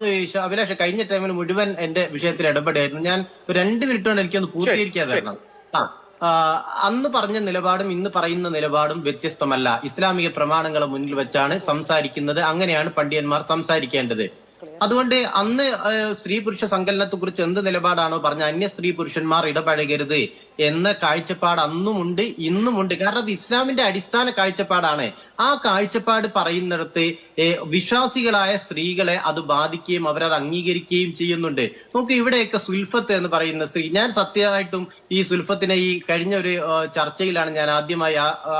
ഏഹ് അഭിലാഷ് കഴിഞ്ഞ ടൈമിൽ മുഴുവൻ എന്റെ വിഷയത്തിൽ ഇടപെടായിരുന്നു. ഞാൻ രണ്ട് മിനിറ്റ് കൊണ്ട് എനിക്കൊന്ന് പൂർത്തീകരിക്കാതായിരുന്നു. ആ അന്ന് പറഞ്ഞ നിലപാടും ഇന്ന് പറയുന്ന നിലപാടും വ്യത്യസ്തമല്ല. ഇസ്ലാമിക പ്രമാണങ്ങളെ മുന്നിൽ വെച്ചാണ് സംസാരിക്കുന്നത്. അങ്ങനെയാണ് പണ്ഡിതന്മാർ സംസാരിക്കേണ്ടത്. അതുകൊണ്ട് അന്ന് സ്ത്രീ പുരുഷ സങ്കലനത്തെ കുറിച്ച് എന്ത് നിലപാടാണോ പറഞ്ഞ അന്യ സ്ത്രീ പുരുഷന്മാർ ഇടപഴകരുത് എന്ന കാഴ്ചപ്പാട് അന്നുമുണ്ട് ഇന്നുമുണ്ട്. കാരണം അത് ഇസ്ലാമിന്റെ അടിസ്ഥാന കാഴ്ചപ്പാടാണ്. ആ കാഴ്ചപ്പാട് പറയുന്നിടത്ത് വിശ്വാസികളായ സ്ത്രീകളെ അത് ബാധിക്കുകയും അവരത് അംഗീകരിക്കുകയും ചെയ്യുന്നുണ്ട്. നമുക്ക് ഇവിടെയൊക്കെ സുൽഫത്ത് എന്ന് പറയുന്ന സ്ത്രീ ഞാൻ സത്യമായിട്ടും ഈ സുൽഫത്തിനെ ഈ കഴിഞ്ഞ ഒരു ചർച്ചയിലാണ് ഞാൻ ആദ്യമായി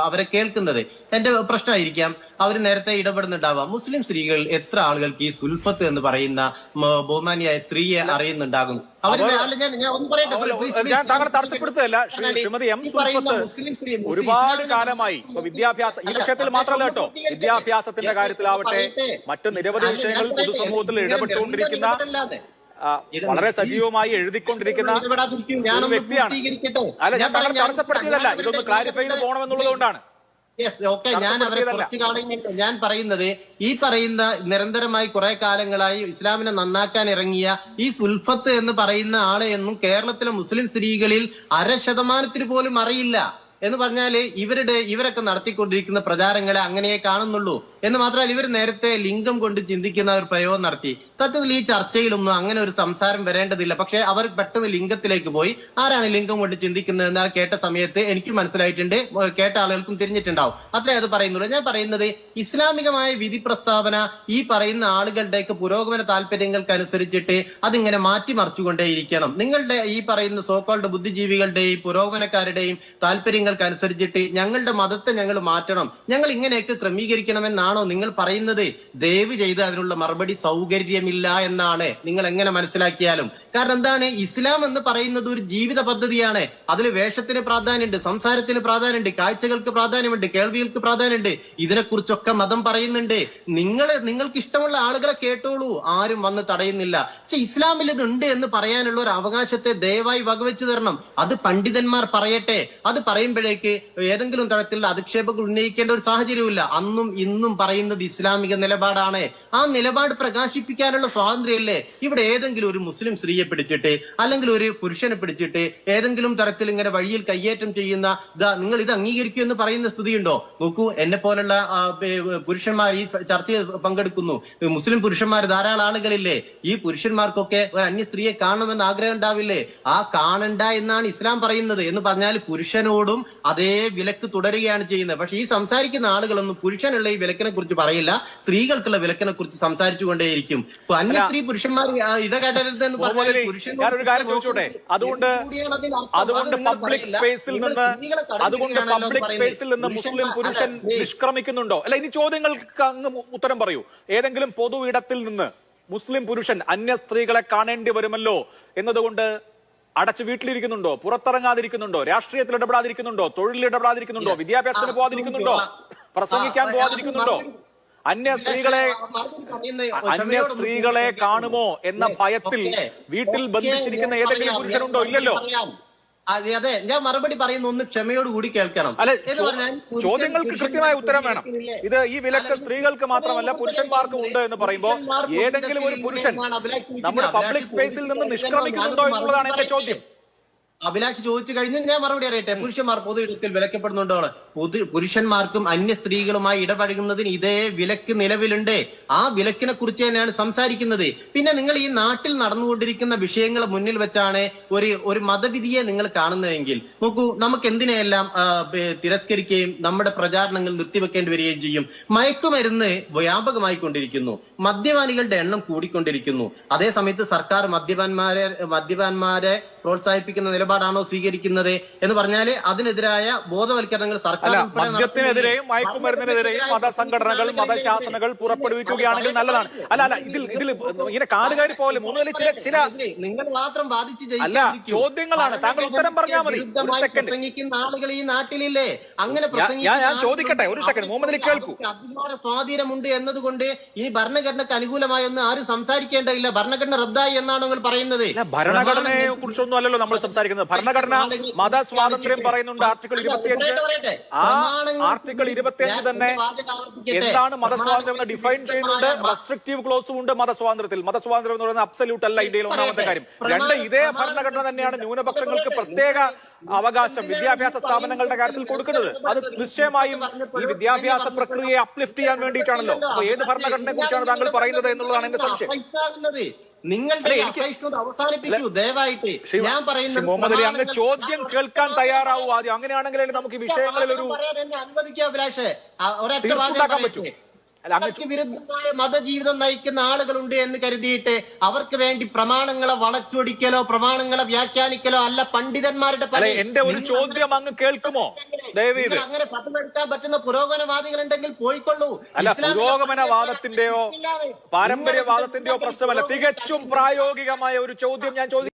അവരെ കേൾക്കുന്നത്. എന്റെ പ്രശ്നമായിരിക്കാം. അവർ നേരത്തെ ഇടപെടുന്നുണ്ടാവാം. മുസ്ലിം സ്ത്രീകൾ എത്ര ആളുകൾക്ക് ഈ സുൽഫത്ത് എന്ന് പറയുന്ന ബഹുമാനിയായ സ്ത്രീയെ അറിയുന്നുണ്ടാകും. ഞാൻ. ശ്രീ അല്ല, ശ്രീമതി എം സുൽഫത്ത് ഒരുപാട് കാലമായി ഇപ്പൊ വിദ്യാഭ്യാസ ഈ വിഷയത്തിൽ മാത്രമല്ല കേട്ടോ. വിദ്യാഭ്യാസത്തിന്റെ കാര്യത്തിലാവട്ടെ മറ്റ് നിരവധി വിഷയങ്ങൾ. പൊതുസമൂഹത്തിൽ ഇടപെട്ടുകൊണ്ടിരിക്കുന്ന വളരെ സജീവമായി എഴുതിക്കൊണ്ടിരിക്കുന്ന വ്യക്തിയാണ്. അല്ല ഞാൻ തടസ്സപ്പെടുത്തിയതല്ല. ഇതൊന്ന് ക്ലാരിഫൈഡ് ക്ലാരിഫൈ ചെയ്ത് പോകണമെന്നുള്ളത് കൊണ്ടാണ് യെസ് ഓക്കെ ഞാൻ അവരെ. കുറച്ച് കാണുന്നില്ല ഞാൻ പറയുന്നത് ഈ പറയുന്ന നിരന്തരമായി കുറെ കാലങ്ങളായി ഇസ്ലാമിനെ നന്നാക്കാൻ ഇറങ്ങിയ ഈ സുൽഫത്ത് എന്ന് പറയുന്ന ആളെ എന്നും കേരളത്തിലെ മുസ്ലിം സ്ത്രീകളിൽ അര ശതമാനത്തിന് പോലും അറിയില്ല എന്ന് പറഞ്ഞാൽ ഇവരുടെ ഇവരൊക്കെ നടത്തിക്കൊണ്ടിരിക്കുന്ന പ്രചാരങ്ങളെ അങ്ങനെയേ കാണുന്നുള്ളൂ എന്ന് മാത്രമല്ല ഇവർ നേരത്തെ ലിംഗം കൊണ്ട് ചിന്തിക്കുന്ന ഒരു പ്രയോഗം നടത്തി. സത്യത്തിൽ ഈ ചർച്ചയിലൊന്നും അങ്ങനെ ഒരു സംസാരം വരേണ്ടതില്ല. പക്ഷെ അവർ പെട്ടെന്ന് ലിംഗത്തിലേക്ക് പോയി. ആരാണ് ലിംഗം കൊണ്ട് ചിന്തിക്കുന്നതെന്ന് കേട്ട സമയത്ത് എനിക്ക് മനസ്സിലായിട്ടുണ്ട്. കേട്ട ആളുകൾക്കും തിരിഞ്ഞിട്ടുണ്ടാവും. അത്രേ അത് പറയുന്നുള്ളൂ. ഞാൻ പറയുന്നത് ഇസ്ലാമികമായ വിധി പ്രസ്താവന ഈ പറയുന്ന ആളുകളുടെയൊക്കെ പുരോഗമന താല്പര്യങ്ങൾക്ക് അനുസരിച്ചിട്ട് അതിങ്ങനെ മാറ്റിമറിച്ചുകൊണ്ടേയിരിക്കണം. നിങ്ങളുടെ ഈ പറയുന്ന സോക്കോൾഡ് ബുദ്ധിജീവികളുടെയും പുരോഗമനക്കാരുടെയും താല്പര്യങ്ങൾക്ക് അനുസരിച്ചിട്ട് ഞങ്ങളുടെ മതത്തെ ഞങ്ങൾ മാറ്റണം. ഞങ്ങൾ ഇങ്ങനെയൊക്കെ ക്രമീകരിക്കണമെന്നാണോ നിങ്ങൾ പറയുന്നത്? ദയവ് ചെയ്ത് അതിനുള്ള മറുപടി സൗകര്യമില്ല എന്നാണ്. നിങ്ങൾ എങ്ങനെ മനസ്സിലാക്കിയാലും. കാരണം എന്താണ്? ഇസ്ലാം എന്ന് പറയുന്നത് ഒരു ജീവിത പദ്ധതിയാണ്. അതിൽ വേഷത്തിന് പ്രാധാന്യമുണ്ട് സംസാരത്തിന് പ്രാധാന്യമുണ്ട് കാഴ്ചകൾക്ക് പ്രാധാന്യമുണ്ട് കേൾവികൾക്ക് പ്രാധാന്യമുണ്ട്. ഇതിനെക്കുറിച്ചൊക്കെ മതം പറയുന്നുണ്ട്. നിങ്ങൾ നിങ്ങൾക്ക് ഇഷ്ടമുള്ള ആളുകളെ കേട്ടോളൂ. ആരും വന്ന് തടയുന്നില്ല. പക്ഷെ ഇസ്ലാമിൽ ഉണ്ട് എന്ന് പറയാനുള്ള ഒരു അവകാശത്തെ ദയവായി വകവെച്ചു തരണം. അത് പണ്ഡിതന്മാർ പറയട്ടെ. അത് പറയുമ്പോഴേക്ക് ഏതെങ്കിലും തരത്തിലുള്ള അധിക്ഷേപങ്ങൾ ഉന്നയിക്കേണ്ട ഒരു സാഹചര്യമില്ല അന്നും ഇന്നും പറയുന്നത് ഇസ്ലാമിക നിലപാടാണ്. ആ നിലപാട് പ്രകാശിപ്പിക്കാനുള്ള സ്വാതന്ത്ര്യമല്ലേ ഇവിടെ ഏതെങ്കിലും ഒരു മുസ്ലിം സ്ത്രീയെ പിടിച്ചിട്ട് അല്ലെങ്കിൽ ഒരു പുരുഷനെ പിടിച്ചിട്ട് ഏതെങ്കിലും തരത്തിൽ ഇങ്ങനെ വഴിയിൽ കയ്യേറ്റം ചെയ്യുന്ന നിങ്ങൾ ഇത് അംഗീകരിക്കൂ എന്ന് പറയുന്ന സ്ഥിതിയുണ്ടോ? നോക്കൂ എന്നെ പോലുള്ള പുരുഷന്മാർ ഈ ചർച്ചയിൽ പങ്കെടുക്കുന്നു. മുസ്ലിം പുരുഷന്മാർ ധാരാളം ആളുകളില്ലേ? ഈ പുരുഷന്മാർക്കൊക്കെ ഒരു അന്യ സ്ത്രീയെ കാണണമെന്ന് ആഗ്രഹം ഉണ്ടാവില്ലേ? ആ കാണണ്ട എന്നാണ് ഇസ്ലാം പറയുന്നത് എന്ന് പറഞ്ഞാൽ പുരുഷനോടും അതേ വിലക്ക് തുടരുകയാണ് ചെയ്യുന്നത്. പക്ഷെ ഈ സംസാരിക്കുന്ന ആളുകളൊന്നും പുരുഷനുള്ള ഈ വിലക്കിനെ കുറിച്ച് പറയില്ല. സ്ത്രീകൾക്കുള്ള വിലക്കിനെ കുറിച്ച് സംസാരിച്ചുകൊണ്ടേയിരിക്കും. അന്യ സ്ത്രീ പുരുഷന്മാർ ഇടകേട്ടരുത് എന്ന് പറഞ്ഞാൽ പുരുഷൻ ചോദിച്ചോട്ടെ? അതുകൊണ്ട്. അതുകൊണ്ട് പബ്ലിക് സ്പേസിൽ നിന്ന് അതുകൊണ്ട് പബ്ലിക് സ്പേസിൽ നിന്ന് മുസ്ലിം പുരുഷൻ നിഷ്ക്രമിക്കുന്നുണ്ടോ? അല്ല ഇനി ചോദ്യങ്ങൾക്ക് അങ്ങ് ഉത്തരം പറയൂ. ഏതെങ്കിലും പൊതു ഇടത്തിൽ നിന്ന് മുസ്ലിം പുരുഷൻ അന്യ സ്ത്രീകളെ കാണേണ്ടി വരുമല്ലോ എന്നതുകൊണ്ട് അടച്ചു വീട്ടിലിരിക്കുന്നുണ്ടോ? പുറത്തിറങ്ങാതിരിക്കുന്നുണ്ടോ? രാഷ്ട്രീയത്തിൽ ഇടപെടാതിരിക്കുന്നുണ്ടോ? തൊഴിലിൽ ഇടപെടാതിരിക്കുന്നുണ്ടോ. വിദ്യാഭ്യാസത്തിന് പോവാതിരിക്കുന്നുണ്ടോ? പ്രസംഗിക്കാൻ പോവാതിരിക്കുന്നുണ്ടോ? അന്യ സ്ത്രീകളെ അന്യ സ്ത്രീകളെ കാണുമോ എന്ന ഭയത്തിൽ വീട്ടിൽ ബന്ധിച്ചിരിക്കുന്ന ഏതെങ്കിലും പുരുഷനുണ്ടോ ഇല്ലല്ലോ. അതെ അതെ. ഞാൻ മറുപടി പറയുന്ന ഒന്ന് ക്ഷമയോട് കൂടി കേൾക്കണം. ചോദ്യങ്ങൾക്ക് കൃത്യമായ ഉത്തരം വേണം. ഇത് ഈ വിലക്ക് സ്ത്രീകൾക്ക് മാത്രമല്ല പുരുഷന്മാർക്കും ഉണ്ട് എന്ന് പറയുമ്പോൾ ഏതെങ്കിലും ഒരു പുരുഷൻ നമ്മുടെ പബ്ലിക് സ്പേസിൽ നിന്ന് നിഷ്ക്രമിക്കുന്നുണ്ടോ എന്നുള്ളതാണ് എന്റെ ചോദ്യം. അഭിലാഷ് ചോദിച്ചു കഴിഞ്ഞ് ഞാൻ മറുപടി അറിയട്ടെ പുരുഷന്മാർ പൊതു ഇടത്തിൽ വിലക്കപ്പെടുന്നുണ്ടോ പുരുഷന്മാർക്കും അന്യ സ്ത്രീകളുമായി ഇടപഴകുന്നതിന് ഇതേ വിലക്ക് നിലവിലുണ്ട്. ആ വിലക്കിനെ കുറിച്ച് തന്നെയാണ് സംസാരിക്കുന്നത്. പിന്നെ നിങ്ങൾ ഈ നാട്ടിൽ നടന്നുകൊണ്ടിരിക്കുന്ന വിഷയങ്ങൾ മുന്നിൽ വെച്ചാണ് ഒരു ഒരു മതവിധിയെ നിങ്ങൾ കാണുന്നതെങ്കിൽ നോക്കൂ നമുക്ക് എന്തിനെയെല്ലാം തിരസ്കരിക്കുകയും നമ്മുടെ പ്രചാരണങ്ങൾ നിർത്തിവെക്കേണ്ടി വരികയും ചെയ്യും. മയക്കുമരുന്ന് വ്യാപകമായി കൊണ്ടിരിക്കുന്നു മദ്യപാനികളുടെ എണ്ണം കൂടിക്കൊണ്ടിരിക്കുന്നു. അതേ സമയത്ത് സർക്കാർ മദ്യപാന്മാരെ മദ്യപാന്മാരെ പ്രോത്സാഹിപ്പിക്കുന്ന നിലപാടാണോ സ്വീകരിക്കുന്നത് എന്ന് പറഞ്ഞാൽ അതിനെതിരായ ബോധവൽക്കരണങ്ങൾ സർക്കാർ അല്ല മദ്യത്തിനെതിരെയും. മയക്കുമരുന്നിനെതിരെയും മതസംഘടനകൾ മതശാസനകൾ പുറപ്പെടുവിക്കുകയാണെങ്കിൽ നല്ലതാണ് അല്ല അല്ല ഇതിൽ ഇതിൽ ഇങ്ങനെ കാടുകാരി പോലെ മൂന്നുകളിൽ ചില ചില നിങ്ങൾ മാത്രം ബാധിച്ച് അല്ല, ചോദ്യങ്ങളാണ്. താങ്കൾ ഉത്തരം പറഞ്ഞാൽ മതി. പ്രസംഗിക്കുന്ന ആളുകൾ ഈ നാട്ടിലില്ലേ അങ്ങനെ ഞാൻ- ചോദിക്കട്ടെ, ഒരു സെക്കൻഡ്. മുഹമ്മദ് അലി കേൾക്കൂ. അഭിമാന സ്വാധീനമുണ്ട് എന്നതുകൊണ്ട് ഈ ഭരണഘടനയ്ക്ക് അനുകൂലമായി ഒന്നും ആരും സംസാരിക്കേണ്ടതില്ല ഭരണഘടന റദ്ദായി എന്നാണ് നിങ്ങൾ പറയുന്നത് ഭരണഘടനയെ കുറിച്ചൊന്നും അല്ലല്ലോ നമ്മൾ സംസാരിക്കുന്നത് ഭരണഘടന മത സ്വാതന്ത്ര്യം പറയുന്നുണ്ട് ആർട്ടിക്കിൾ ഇരുപത്തിയഞ്ച്. ആ ആർട്ടിക്കിൾ ഇരുപത്തിയഞ്ച് തന്നെ എന്താണ് മതസ്വാതന്ത്ര്യം എന്ന് ഡിഫൈൻ ചെയ്യുന്നുണ്ട്? റെസ്ട്രിക്റ്റീവ് ക്ലോസും ഉണ്ട് മതസ്വാതന്ത്ര്യത്തിൽ. മതസ്വാതന്ത്ര്യം എന്ന് പറയുന്നത് അബ്സല്യൂട്ട് അല്ല ഇന്ത്യയിൽ ഒന്നാമത്തെ കാര്യം. രണ്ട് ഇതേ ഭരണഘടന തന്നെയാണ് ന്യൂനപക്ഷങ്ങൾക്ക് പ്രത്യേക അവകാശം വിദ്യാഭ്യാസ സ്ഥാപനങ്ങളുടെ കാര്യത്തിൽ കൊടുക്കുന്നത്. അത് നിശ്ചയമായും ഈ വിദ്യാഭ്യാസ പ്രക്രിയയെ അപ്ലിഫ്റ്റ് ചെയ്യാൻ വേണ്ടിയിട്ടാണല്ലോ. അപ്പൊ ഏത് ഭരണഘടനയെ കുറിച്ചാണ് താങ്കൾ പറയുന്നത് എന്നുള്ളതാണ് എന്റെ സംശയം. നിങ്ങളുടെ അവസാനിപ്പിക്കൂ. ദയവായിട്ട് ഞാൻ പറയുന്നത് മുഹമ്മദ് അലി അങ്ങ് ചോദ്യം കേൾക്കാൻ തയ്യാറാവൂ ആദ്യം. അങ്ങനെയാണെങ്കിൽ നമുക്ക് ഈ വിഷയങ്ങളിൽ ഒരു അനുവദിക്കാം അഭിലാഷേ. ഒരൊറ്റ വാചകം അവർക്ക് വിരുദ്ധമായ മതജീവിതം നയിക്കുന്ന ആളുകളുണ്ട് എന്ന് കരുതിയിട്ട് അവർക്ക് വേണ്ടി പ്രമാണങ്ങളെ വളച്ചൊടിക്കലോ പ്രമാണങ്ങളെ വ്യാഖ്യാനിക്കലോ അല്ല പണ്ഡിതന്മാരുടെ. എന്റെ ഒരു ചോദ്യം അങ്ങ് കേൾക്കുമോ? അങ്ങനെ പട്ടുമെടുക്കാൻ പറ്റുന്ന പുരോഗമനവാദികൾ ഉണ്ടെങ്കിൽ പോയിക്കൊള്ളൂ. അല്ല പുരോഗമനവാദത്തിന്റെയോ പാരമ്പര്യവാദത്തിന്റെയോ പ്രശ്നമല്ല. തികച്ചും പ്രായോഗികമായ ഒരു ചോദ്യം ഞാൻ ചോദിക്കും